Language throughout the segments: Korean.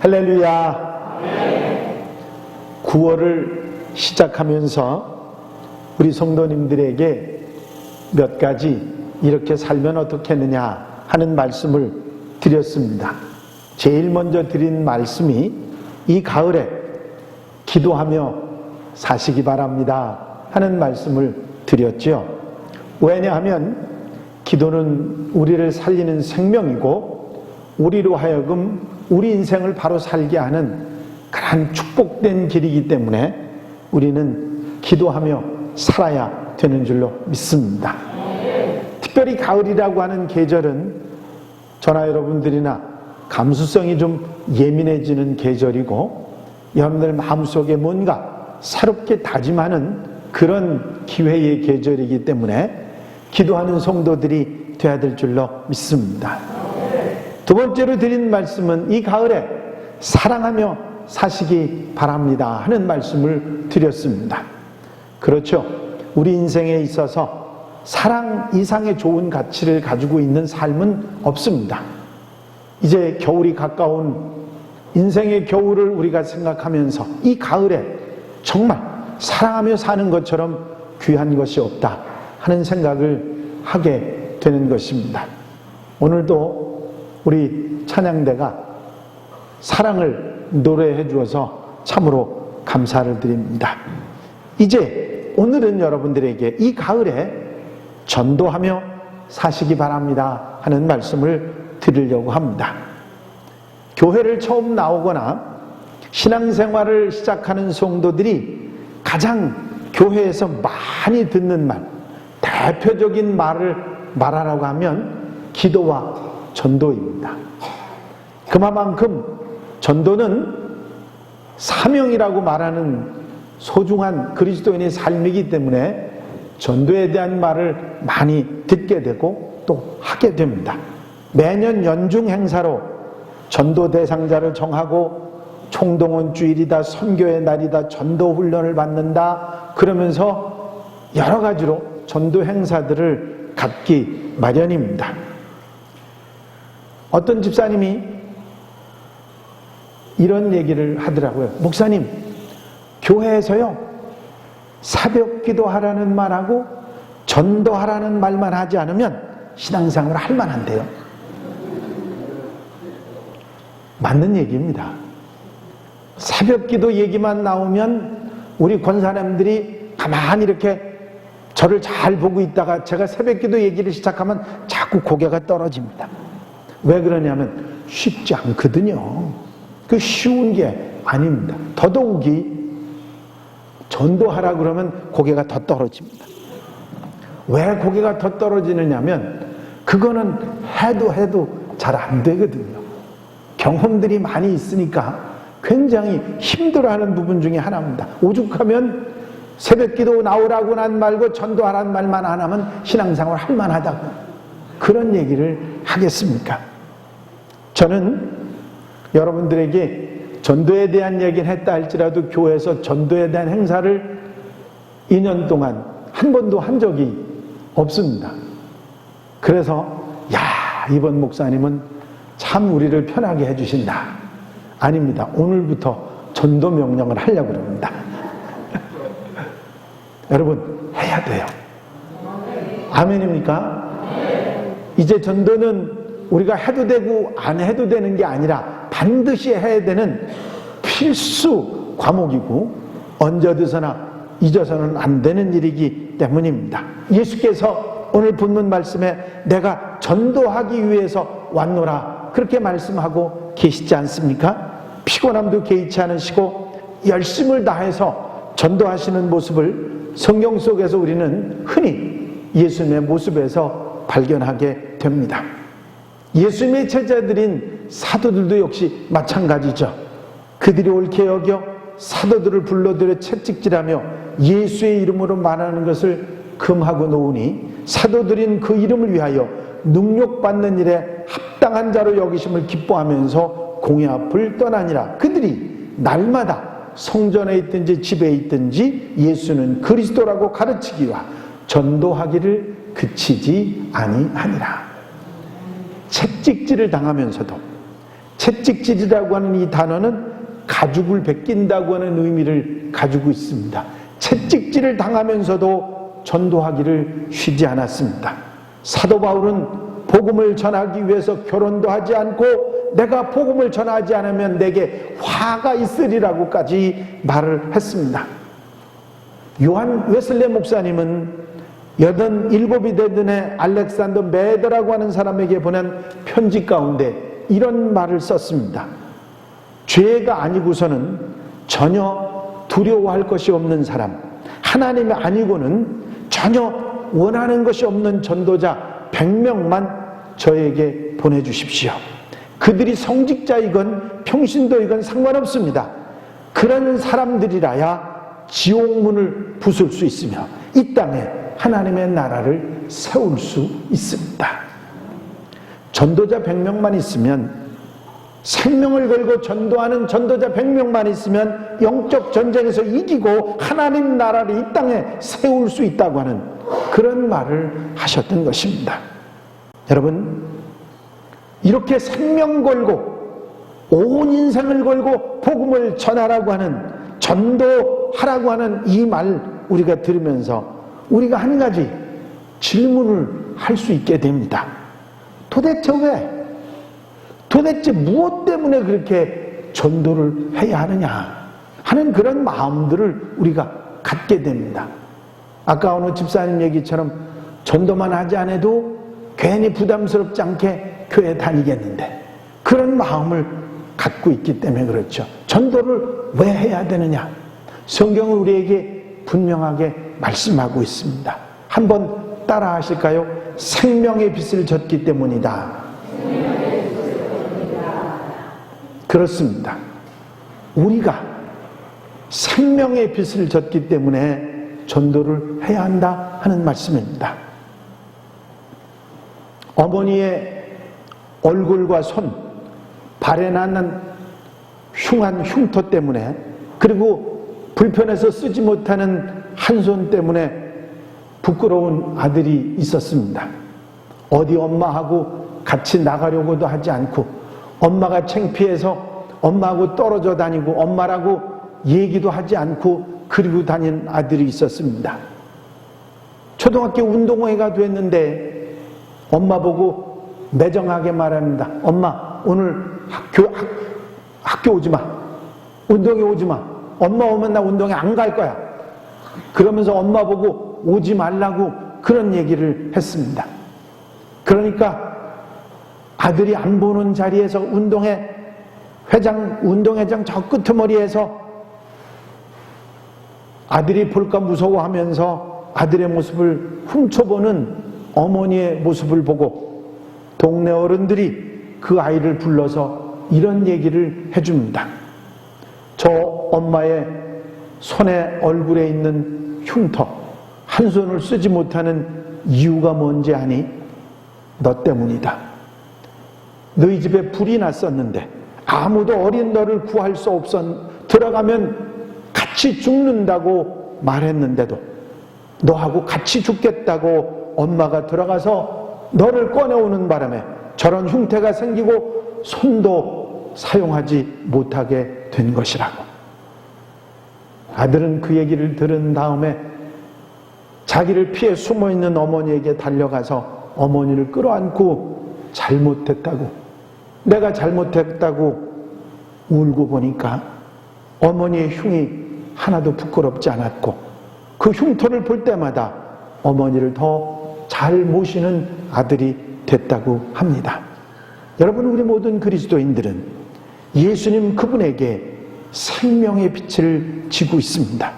할렐루야. 9월을 시작하면서 우리 성도님들에게 몇 가지 이렇게 살면 어떻겠느냐 하는 말씀을 드렸습니다. 제일 먼저 드린 말씀이 이 가을에 기도하며 사시기 바랍니다 하는 말씀을 드렸죠. 왜냐하면 기도는 우리를 살리는 생명이고 우리로 하여금 우리 인생을 바로 살게 하는 그러한 축복된 길이기 때문에 우리는 기도하며 살아야 되는 줄로 믿습니다. 특별히 가을이라고 하는 계절은 저나 여러분들이나 감수성이 좀 예민해지는 계절이고 여러분들 마음속에 뭔가 새롭게 다짐하는 그런 기회의 계절이기 때문에 기도하는 성도들이 되어야 될 줄로 믿습니다. 두 번째로 드린 말씀은 이 가을에 사랑하며 사시기 바랍니다 하는 말씀을 드렸습니다. 그렇죠. 우리 인생에 있어서 사랑 이상의 좋은 가치를 가지고 있는 삶은 없습니다. 이제 겨울이 가까운 인생의 겨울을 우리가 생각하면서 이 가을에 정말 사랑하며 사는 것처럼 귀한 것이 없다 하는 생각을 하게 되는 것입니다. 오늘도 우리 찬양대가 사랑을 노래해 주어서 참으로 감사를 드립니다. 이제 오늘은 여러분들에게 이 가을에 전도하며 사시기 바랍니다 하는 말씀을 드리려고 합니다. 교회를 처음 나오거나 신앙생활을 시작하는 성도들이 가장 교회에서 많이 듣는 말, 대표적인 말을 말하라고 하면 기도와 전도입니다. 그만큼 전도는 사명이라고 말하는 소중한 그리스도인의 삶이기 때문에 전도에 대한 말을 많이 듣게 되고 또 하게 됩니다. 매년 연중 행사로 전도 대상자를 정하고 총동원 주일이다, 선교의 날이다, 전도 훈련을 받는다, 그러면서 여러 가지로 전도 행사들을 갖기 마련입니다. 어떤 집사님이 이런 얘기를 하더라고요. 목사님, 교회에서요, 새벽 기도하라는 말하고 전도하라는 말만 하지 않으면 신앙생활을 할 만한데요. 맞는 얘기입니다. 새벽 기도 얘기만 나오면 우리 권사님들이 가만히 이렇게 저를 잘 보고 있다가 제가 새벽 기도 얘기를 시작하면 자꾸 고개가 떨어집니다. 왜 그러냐면 쉽지 않거든요. 그 쉬운 게 아닙니다. 더더욱이 전도하라 그러면 고개가 더 떨어집니다. 왜 고개가 더 떨어지느냐면 그거는 해도 해도 잘 안 되거든요. 경험들이 많이 있으니까 굉장히 힘들어하는 부분 중에 하나입니다. 오죽하면 새벽 기도 나오라고 난 말고 전도하라는 말만 안 하면 신앙생활 할 만하다고 그런 얘기를 하겠습니까? 저는 여러분들에게 전도에 대한 얘기를 했다 할지라도 교회에서 전도에 대한 행사를 2년 동안 한 번도 한 적이 없습니다. 그래서 야 이번 목사님은 참 우리를 편하게 해주신다. 아닙니다. 오늘부터 전도 명령을 하려고 합니다. 여러분 해야 돼요. 아멘입니까? 이제 전도는 우리가 해도 되고 안 해도 되는 게 아니라 반드시 해야 되는 필수 과목이고 언제 어디서나 잊어서는 안 되는 일이기 때문입니다. 예수께서 오늘 본문 말씀에 내가 전도하기 위해서 왔노라 그렇게 말씀하고 계시지 않습니까? 피곤함도 개의치 않으시고 열심을 다해서 전도하시는 모습을 성경 속에서 우리는 흔히 예수님의 모습에서 발견하게 됩니다. 예수님의 제자들인 사도들도 역시 마찬가지죠. 그들이 옳게 여겨 사도들을 불러들여 채찍질하며 예수의 이름으로 말하는 것을 금하고 놓으니 사도들인 그 이름을 위하여 능력받는 일에 합당한 자로 여기심을 기뻐하면서 공의 앞을 떠나니라. 그들이 날마다 성전에 있든지 집에 있든지 예수는 그리스도라고 가르치기와 전도하기를 그치지 아니하니라. 채찍질을 당하면서도 채찍질이라고 하는 이 단어는 가죽을 벗긴다고 하는 의미를 가지고 있습니다. 채찍질을 당하면서도 전도하기를 쉬지 않았습니다. 사도 바울은 복음을 전하기 위해서 결혼도 하지 않고 내가 복음을 전하지 않으면 내게 화가 있으리라고까지 말을 했습니다. 요한 웨슬레 목사님은 여든 일곱이 되던 해 알렉산더 메더라고 하는 사람에게 보낸 편지 가운데 이런 말을 썼습니다. 죄가 아니고서는 전혀 두려워할 것이 없는 사람, 하나님이 아니고는 전혀 원하는 것이 없는 전도자 100명만 저에게 보내주십시오. 그들이 성직자이건 평신도이건 상관없습니다. 그런 사람들이라야 지옥문을 부술 수 있으며 이 땅에 하나님의 나라를 세울 수 있습니다. 전도자 100명만 있으면 생명을 걸고 전도하는 전도자 100명만 있으면 영적 전쟁에서 이기고 하나님 나라를 이 땅에 세울 수 있다고 하는 그런 말을 하셨던 것입니다. 여러분, 이렇게 생명 걸고 온 인생을 걸고 복음을 전하라고 하는 전도하라고 하는 이 말 우리가 들으면서 우리가 한 가지 질문을 할 수 있게 됩니다. 도대체 왜? 도대체 무엇 때문에 그렇게 전도를 해야 하느냐 하는 그런 마음들을 우리가 갖게 됩니다. 아까 어느 집사님 얘기처럼 전도만 하지 않아도 괜히 부담스럽지 않게 교회 다니겠는데 그런 마음을 갖고 있기 때문에 그렇죠. 전도를 왜 해야 되느냐? 성경은 우리에게 분명하게 말씀하고 있습니다. 한번 따라 하실까요? 생명의 빛을 졌기 때문이다. 그렇습니다. 우리가 생명의 빛을 졌기 때문에 전도를 해야 한다 하는 말씀입니다. 어머니의 얼굴과 손, 발에 나는 흉한 흉터 때문에 그리고 불편해서 쓰지 못하는 한 손 때문에 부끄러운 아들이 있었습니다. 어디 엄마하고 같이 나가려고도 하지 않고 엄마가 창피해서 엄마하고 떨어져 다니고 엄마라고 얘기도 하지 않고 그리고 다니는 아들이 있었습니다. 초등학교 운동회가 됐는데 엄마 보고 매정하게 말합니다. 엄마 오늘 학교 학, 학교 오지 마. 운동회 오지 마. 엄마 오면 나 운동회 안 갈 거야. 그러면서 엄마 보고 오지 말라고 그런 얘기를 했습니다. 그러니까 아들이 안 보는 자리에서 운동회 회장 운동회장 저 끄트머리에서 아들이 볼까 무서워하면서 아들의 모습을 훔쳐보는 어머니의 모습을 보고 동네 어른들이 그 아이를 불러서 이런 얘기를 해줍니다. 저 엄마의 손에 얼굴에 있는 흉터, 한 손을 쓰지 못하는 이유가 뭔지 아니? 너 때문이다. 너희 집에 불이 났었는데 아무도 어린 너를 구할 수 없었, 들어가면 같이 죽는다고 말했는데도 너하고 같이 죽겠다고 엄마가 들어가서 너를 꺼내오는 바람에 저런 흉태가 생기고 손도 사용하지 못하게 된 것이라고. 아들은 그 얘기를 들은 다음에 자기를 피해 숨어 있는 어머니에게 달려가서 어머니를 끌어안고 잘못했다고, 내가 잘못했다고 울고 보니까 어머니의 흉이 하나도 부끄럽지 않았고 그 흉터를 볼 때마다 어머니를 더 잘 모시는 아들이 됐다고 합니다. 여러분, 우리 모든 그리스도인들은 예수님 그분에게 생명의 빛을 지고 있습니다.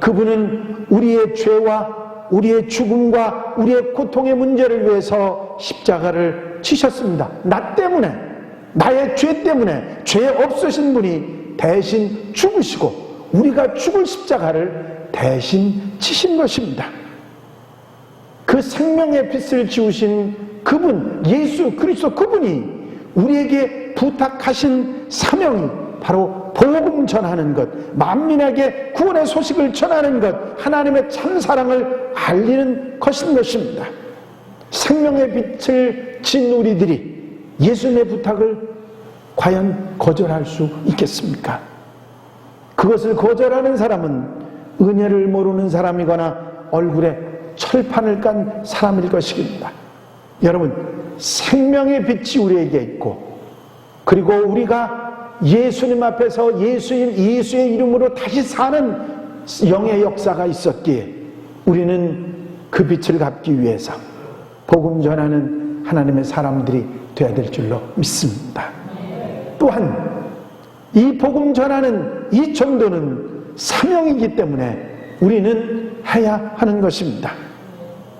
그분은 우리의 죄와 우리의 죽음과 우리의 고통의 문제를 위해서 십자가를 치셨습니다. 나 때문에, 나의 죄 때문에 죄 없으신 분이 대신 죽으시고 우리가 죽을 십자가를 대신 치신 것입니다. 그 생명의 빛을 지우신 그분, 예수 그리스도 그분이 우리에게 부탁하신 사명이 바로 복음 전하는 것, 만민에게 구원의 소식을 전하는 것, 하나님의 참 사랑을 알리는 것인 것입니다. 생명의 빛을 진 우리들이 예수님의 부탁을 과연 거절할 수 있겠습니까? 그것을 거절하는 사람은 은혜를 모르는 사람이거나 얼굴에 철판을 깐 사람일 것입니다. 여러분, 생명의 빛이 우리에게 있고, 그리고 우리가 예수님 앞에서 예수인, 예수의 이름으로 다시 사는 영의 역사가 있었기에 우리는 그 빛을 갚기 위해서 복음 전하는 하나님의 사람들이 되어야 될 줄로 믿습니다. 또한 이 복음 전하는 이 정도는 사명이기 때문에 우리는 해야 하는 것입니다.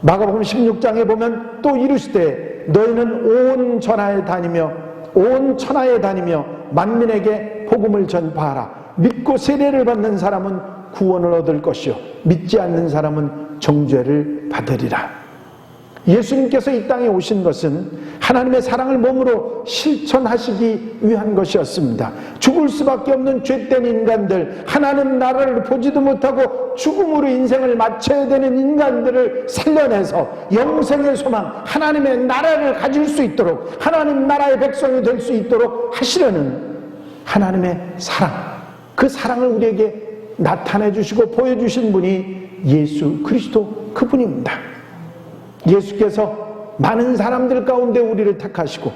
마가복음 16장에 보면 또 이르시되 너희는 온 전하에 다니며 온 천하에 다니며 만민에게 복음을 전파하라. 믿고 세례를 받는 사람은 구원을 얻을 것이요 믿지 않는 사람은 정죄를 받으리라. 예수님께서 이 땅에 오신 것은 하나님의 사랑을 몸으로 실천하시기 위한 것이었습니다. 죽을 수밖에 없는 죄된 인간들, 하나님 나라를 보지도 못하고 죽음으로 인생을 마쳐야 되는 인간들을 살려내서 영생의 소망, 하나님의 나라를 가질 수 있도록, 하나님 나라의 백성이 될 수 있도록 하시려는 하나님의 사랑, 그 사랑을 우리에게 나타내 주시고 보여주신 분이 예수 그리스도 그분입니다. 예수께서 많은 사람들 가운데 우리를 택하시고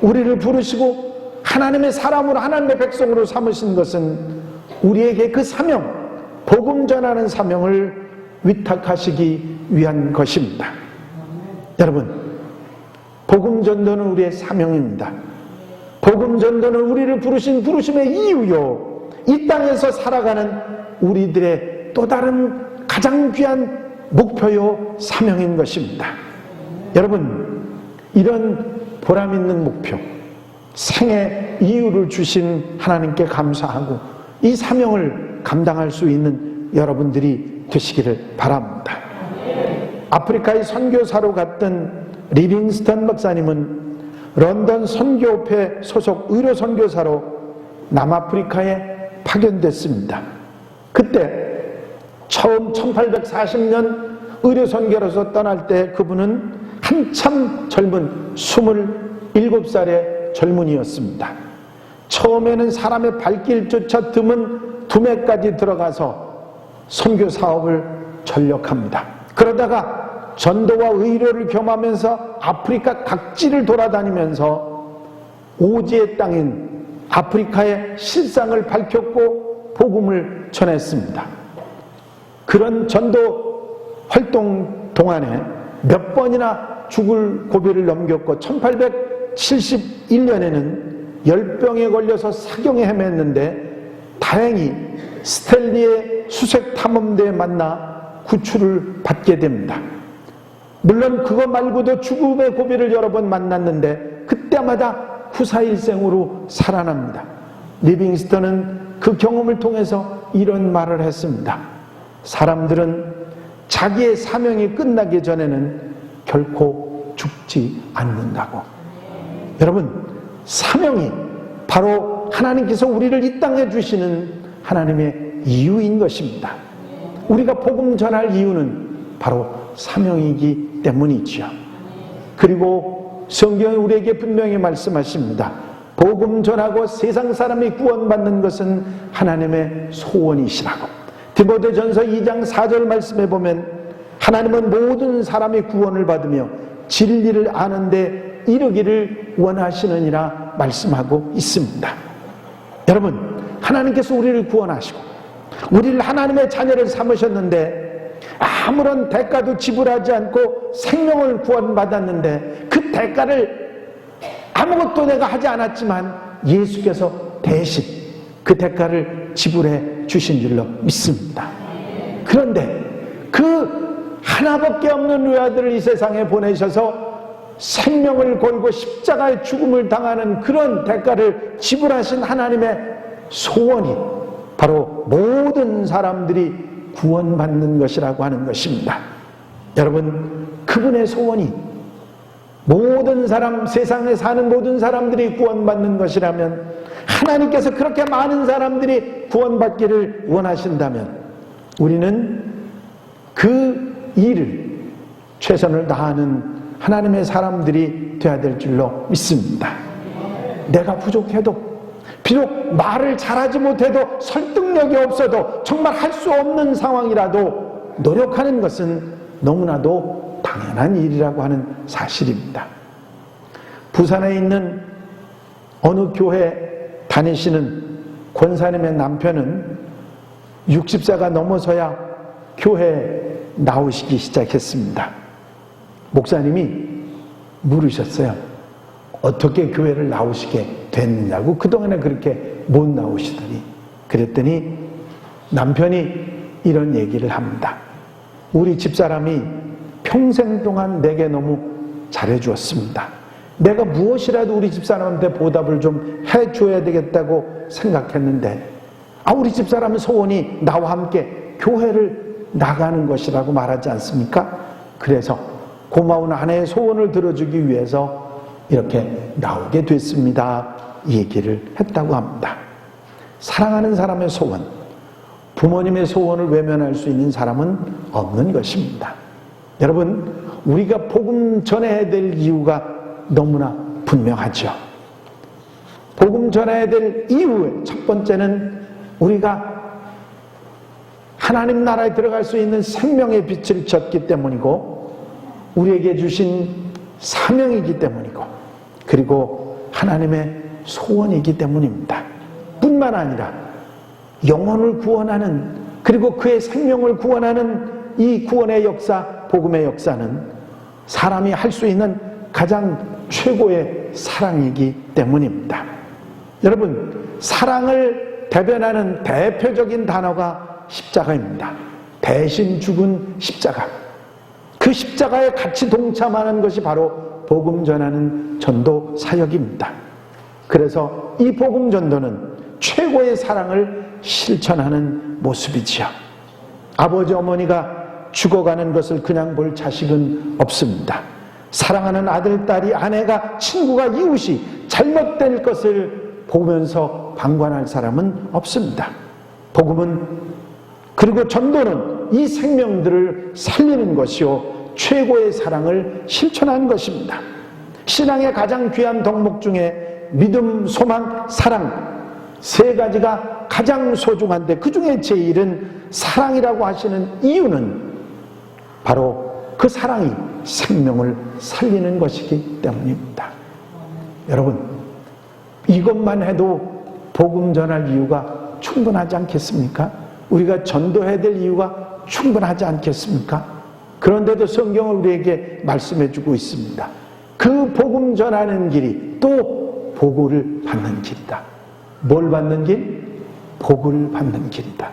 우리를 부르시고 하나님의 사람으로 하나님의 백성으로 삼으신 것은 우리에게 그 사명, 복음 전하는 사명을 위탁하시기 위한 것입니다. 여러분, 복음 전도는 우리의 사명입니다. 복음 전도는 우리를 부르신 부르심의 이유요. 이 땅에서 살아가는 우리들의 또 다른 가장 귀한 목표요 사명인 것입니다. 여러분 이런 보람 있는 목표 생의 이유를 주신 하나님께 감사하고 이 사명을 감당할 수 있는 여러분들이 되시기를 바랍니다. 아프리카의 선교사로 갔던 리빙스턴 목사님은 런던 선교협회 소속 의료 선교사로 남아프리카에 파견됐습니다. 그때 처음 1840년 의료 선교로서 떠날 때 그분은 한참 젊은 27살의 젊은이였습니다. 처음에는 사람의 발길조차 드문 두매까지 들어가서 선교 사업을 전력합니다. 그러다가 전도와 의료를 겸하면서 아프리카 각지를 돌아다니면서 오지의 땅인 아프리카의 실상을 밝혔고 복음을 전했습니다. 그런 전도 활동 동안에 몇 번이나 죽을 고비를 넘겼고 1871년에는 열병에 걸려서 사경에 헤맸는데 다행히 스텔리의 수색 탐험대에 만나 구출을 받게 됩니다. 물론 그거 말고도 죽음의 고비를 여러 번 만났는데 그때마다 후사일생으로 살아납니다. 리빙스턴은 그 경험을 통해서 이런 말을 했습니다. 사람들은 자기의 사명이 끝나기 전에는 결코 죽지 않는다고. 여러분, 사명이 바로 하나님께서 우리를 이 땅에 주시는 하나님의 이유인 것입니다. 우리가 복음 전할 이유는 바로 사명이기 때문이지요. 그리고 성경이 우리에게 분명히 말씀하십니다. 복음 전하고 세상 사람이 구원받는 것은 하나님의 소원이시라고. 디모데전서 2장 4절 말씀에 보면 하나님은 모든 사람이 구원을 받으며 진리를 아는데 이르기를 원하시느니라 말씀하고 있습니다. 여러분, 하나님께서 우리를 구원하시고 우리를 하나님의 자녀를 삼으셨는데 아무런 대가도 지불하지 않고 생명을 구원받았는데 그 대가를 아무것도 내가 하지 않았지만 예수께서 대신 그 대가를 지불해 주신 줄로 믿습니다. 그런데 그 하나밖에 없는 외아들을 이 세상에 보내셔서 생명을 걸고 십자가의 죽음을 당하는 그런 대가를 지불하신 하나님의 소원이 바로 모든 사람들이 구원받는 것이라고 하는 것입니다. 여러분, 그분의 소원이 모든 사람, 세상에 사는 모든 사람들이 구원받는 것이라면 하나님께서 그렇게 많은 사람들이 구원받기를 원하신다면 우리는 그 일을 최선을 다하는 하나님의 사람들이 되어야 될 줄로 믿습니다. 내가 부족해도 비록 말을 잘하지 못해도 설득력이 없어도 정말 할 수 없는 상황이라도 노력하는 것은 너무나도 당연한 일이라고 하는 사실입니다. 부산에 있는 어느 교회 다니시는 권사님의 남편은 60세가 넘어서야 교회 나오시기 시작했습니다. 목사님이 물으셨어요. 어떻게 교회를 나오시게 됐느냐고 그동안에 그렇게 못 나오시더니 그랬더니 남편이 이런 얘기를 합니다. 우리 집사람이 평생 동안 내게 너무 잘해 주었습니다. 내가 무엇이라도 우리 집사람한테 보답을 좀 해줘야 되겠다고 생각했는데 아 우리 집사람은 소원이 나와 함께 교회를 나가는 것이라고 말하지 않습니까? 그래서 고마운 아내의 소원을 들어주기 위해서 이렇게 나오게 됐습니다. 이 얘기를 했다고 합니다. 사랑하는 사람의 소원, 부모님의 소원을 외면할 수 있는 사람은 없는 것입니다. 여러분, 우리가 복음 전해야 될 이유가 너무나 분명하죠. 복음 전해야 될 이유의 첫 번째는 우리가 하나님 나라에 들어갈 수 있는 생명의 빛을 졌기 때문이고 우리에게 주신 사명이기 때문이고 그리고 하나님의 소원이기 때문입니다. 뿐만 아니라 영혼을 구원하는 그리고 그의 생명을 구원하는 이 구원의 역사, 복음의 역사는 사람이 할 수 있는 가장 최고의 사랑이기 때문입니다. 여러분, 사랑을 대변하는 대표적인 단어가 십자가입니다. 대신 죽은 십자가. 그 십자가에 같이 동참하는 것이 바로 복음 전하는 전도 사역입니다. 그래서 이 복음 전도는 최고의 사랑을 실천하는 모습이지요. 아버지 어머니가 죽어가는 것을 그냥 볼 자식은 없습니다. 사랑하는 아들, 딸이, 아내가, 친구가, 이웃이 잘못될 것을 보면서 방관할 사람은 없습니다. 복음은 그리고 전도는 이 생명들을 살리는 것이요 최고의 사랑을 실천하는 것입니다. 신앙의 가장 귀한 덕목 중에 믿음, 소망, 사랑 세 가지가 가장 소중한데 그 중에 제일은 사랑이라고 하시는 이유는 바로 그 사랑이 생명을 살리는 것이기 때문입니다. 여러분, 이것만 해도 복음 전할 이유가 충분하지 않겠습니까? 우리가 전도해야 될 이유가 충분하지 않겠습니까? 그런데도 성경을 우리에게 말씀해 주고 있습니다. 그 복음 전하는 길이 또 복을 받는 길이다. 뭘 받는 길? 복을 받는 길이다.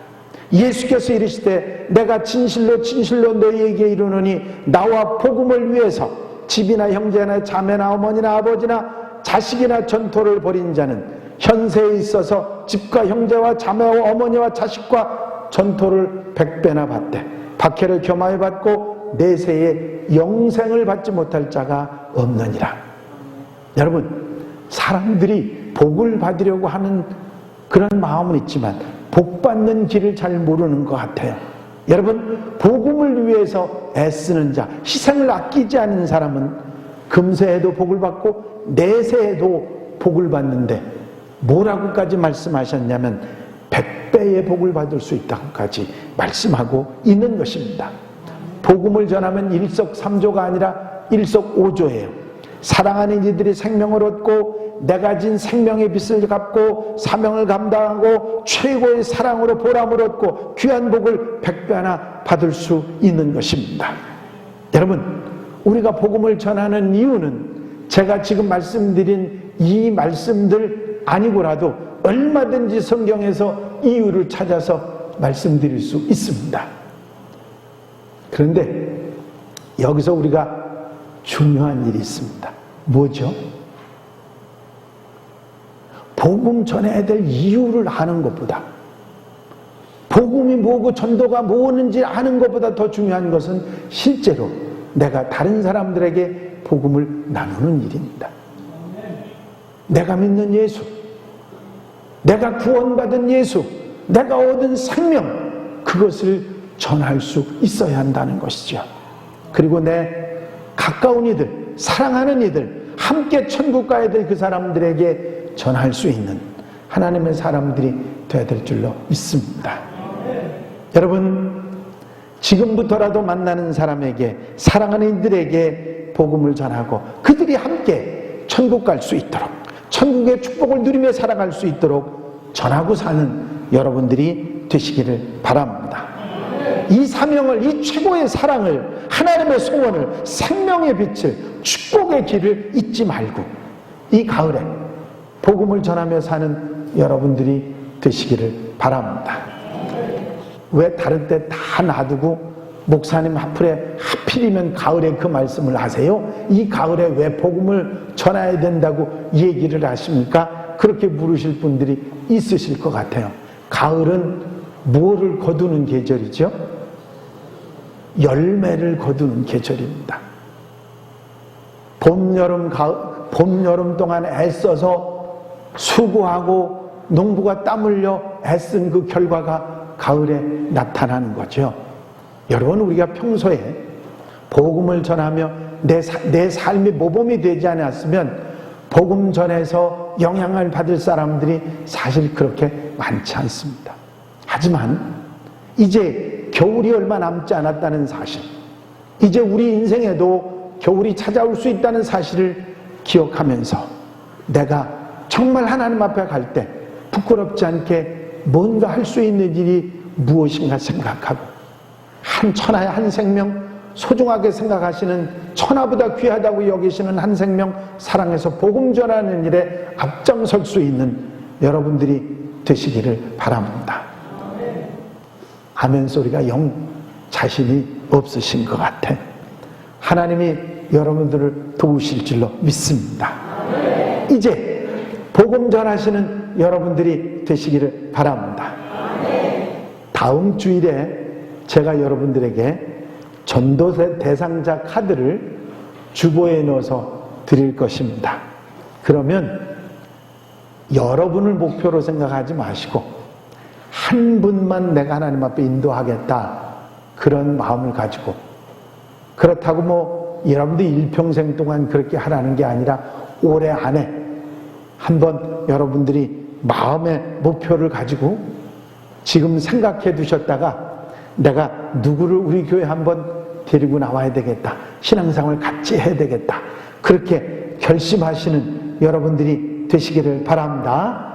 예수께서 이르시되 내가 진실로 진실로 너희에게 이르노니 나와 복음을 위해서 집이나 형제나 자매나 어머니나 아버지나 자식이나 전토를 벌인 자는 현세에 있어서 집과 형제와 자매와 어머니와 자식과 전토를 백배나 받되 박해를 겸하여 받고 내세에 영생을 받지 못할 자가 없느니라. 여러분, 사람들이 복을 받으려고 하는 그런 마음은 있지만 복 받는 길을 잘 모르는 것 같아요. 여러분, 복음을 위해서 애쓰는 자, 희생을 아끼지 않는 사람은 금세에도 복을 받고 내세에도 복을 받는데 뭐라고까지 말씀하셨냐면 백배의 복을 받을 수 있다고까지 말씀하고 있는 것입니다. 복음을 전하면 일석삼조가 아니라 일석오조예요. 사랑하는 이들이 생명을 얻고 내가 진 생명의 빛을 갚고 사명을 감당하고 최고의 사랑으로 보람을 얻고 귀한 복을 백배 하나 받을 수 있는 것입니다. 여러분, 우리가 복음을 전하는 이유는 제가 지금 말씀드린 이 말씀들 아니고라도 얼마든지 성경에서 이유를 찾아서 말씀드릴 수 있습니다. 그런데 여기서 우리가 중요한 일이 있습니다. 뭐죠? 복음 전해야 될 이유를 아는 것보다 복음이 뭐고 전도가 뭐는지 아는 것보다 더 중요한 것은 실제로 내가 다른 사람들에게 복음을 나누는 일입니다. 내가 믿는 예수, 내가 구원받은 예수, 내가 얻은 생명, 그것을 전할 수 있어야 한다는 것이죠. 그리고 내 가까운 이들, 사랑하는 이들, 함께 천국 가야 될 그 사람들에게 전할 수 있는 하나님의 사람들이 되어야 될 줄로 믿습니다. 여러분, 지금부터라도 만나는 사람에게, 사랑하는 이들에게 복음을 전하고 그들이 함께 천국 갈 수 있도록, 천국의 축복을 누리며 살아갈 수 있도록 전하고 사는 여러분들이 되시기를 바랍니다. 이 사명을, 이 최고의 사랑을, 하나님의 소원을, 생명의 빛을, 축복의 길을 잊지 말고 이 가을에 복음을 전하며 사는 여러분들이 되시기를 바랍니다. 왜 다른 때 다 놔두고 목사님 하필에 하필이면 가을에 그 말씀을 하세요? 이 가을에 왜 복음을 전해야 된다고 얘기를 하십니까? 그렇게 물으실 분들이 있으실 것 같아요. 가을은 무엇을 거두는 계절이죠? 열매를 거두는 계절입니다. 봄, 여름, 가을, 봄, 여름 동안 애써서 수고하고 농부가 땀 흘려 애쓴 그 결과가 가을에 나타나는 거죠. 여러분, 우리가 평소에 복음을 전하며 내, 사- 내 삶이 모범이 되지 않았으면 복음 전해서 영향을 받을 사람들이 사실 그렇게 많지 않습니다. 하지만 이제 겨울이 얼마 남지 않았다는 사실, 이제 우리 인생에도 겨울이 찾아올 수 있다는 사실을 기억하면서 내가 정말 하나님 앞에 갈 때 부끄럽지 않게 뭔가 할 수 있는 일이 무엇인가 생각하고 한 천하의 한 생명 소중하게 생각하시는 천하보다 귀하다고 여기시는 한 생명 사랑해서 복음 전하는 일에 앞장설 수 있는 여러분들이 되시기를 바랍니다. 아멘 소리가 영 자신이 없으신 것 같아. 하나님이 여러분들을 도우실 줄로 믿습니다. 이제 복음 전하시는 여러분들이 되시기를 바랍니다. 다음 주일에 제가 여러분들에게 전도 대상자 카드를 주보에 넣어서 드릴 것입니다. 그러면 여러분을 목표로 생각하지 마시고 한 분만 내가 하나님 앞에 인도하겠다 그런 마음을 가지고 그렇다고 뭐 여러분들 일평생 동안 그렇게 하라는 게 아니라 올해 안에 한번 여러분들이 마음의 목표를 가지고 지금 생각해 두셨다가 내가 누구를 우리 교회 한번 데리고 나와야 되겠다. 신앙생활 같이 해야 되겠다. 그렇게 결심하시는 여러분들이 되시기를 바랍니다.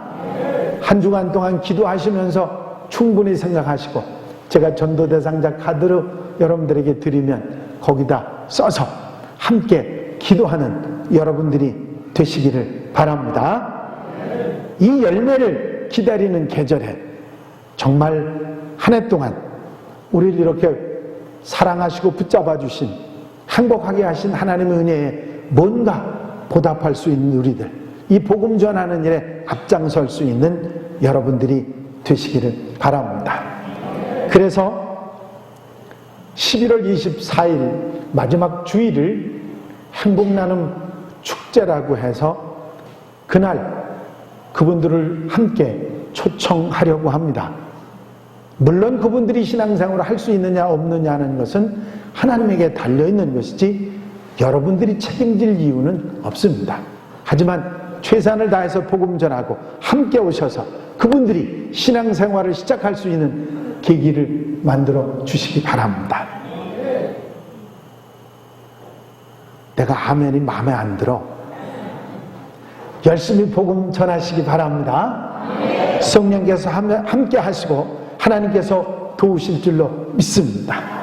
한 주간 동안 기도하시면서 충분히 생각하시고 제가 전도 대상자 카드로 여러분들에게 드리면 거기다 써서 함께 기도하는 여러분들이 되시기를 바랍니다. 이 열매를 기다리는 계절에 정말 한 해 동안 우리를 이렇게 사랑하시고 붙잡아 주신 행복하게 하신 하나님의 은혜에 뭔가 보답할 수 있는 우리들 이 복음 전하는 일에 앞장설 수 있는 여러분들이 되시기를 바랍니다. 그래서 11월 24일 마지막 주일을 행복 나눔 축제라고 해서 그날 그분들을 함께 초청하려고 합니다. 물론 그분들이 신앙생활을 할 수 있느냐 없느냐는 것은 하나님에게 달려있는 것이지 여러분들이 책임질 이유는 없습니다. 하지만 최선을 다해서 복음 전하고 함께 오셔서 그분들이 신앙생활을 시작할 수 있는 계기를 만들어 주시기 바랍니다. 내가 아멘이 마음에 안 들어. 열심히 복음 전하시기 바랍니다. 성령께서 함께 하시고 하나님께서 도우실 줄로 믿습니다.